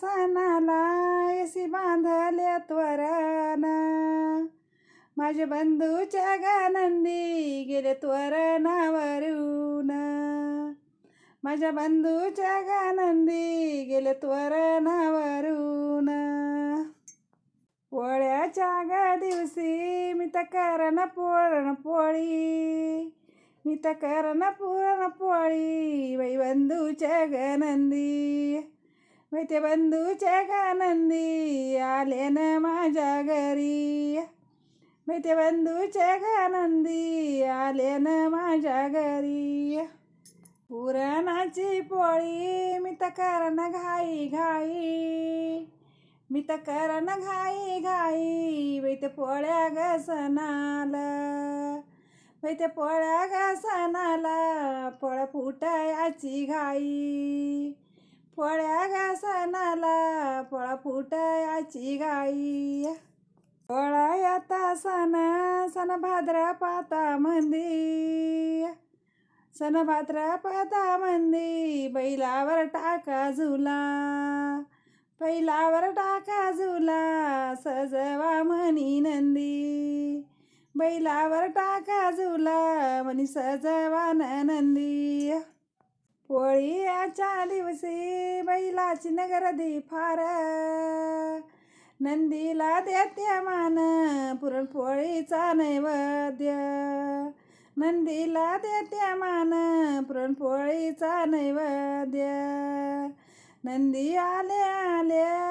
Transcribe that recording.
सणाला एसी बांधले त्वरण माझे बंधूच्या गानंदी गेले त्वरणावरून माझ्या बंधूच्या गानंदी गेले त्वरणावरून पोळ्याच्या ग दिवशी मी तर करण पुरण पोळी. मी तर करण पुरण पोळी बाई बंधूच्या गानंदी. बाई बंधूच्या गनंदी आले न माझ्या घरी. बाई ते बंधूच्या गनंदी आले न माझ्या घरी. पुरणाची पोळी मी तर करण घाई घाई. मी तर करण घाई घाई वैत ते पोळ्या गसनाल वैत पोळ्या गसनाला पोळ फुटायाची घाई. पोळ्या ग सणाला पोळा फुटायाची गाई. पोळा येता सण सण भाद्रपाता मंदी. सण पाता मंदी बैलावर टाका झुला. बैलावर टाका झुला सजवा म्हणी नंदी. बैलावर टाका झुला म्हणी सजवा नंदी. पोळीच्या दिवशी बैलाची नगरदी फार. नंदीला देते मान पुरणपोळीचा नैवेद्य. नंदीला देते मान पुरणपोळीचा नैवेद्य. नंदी आले आले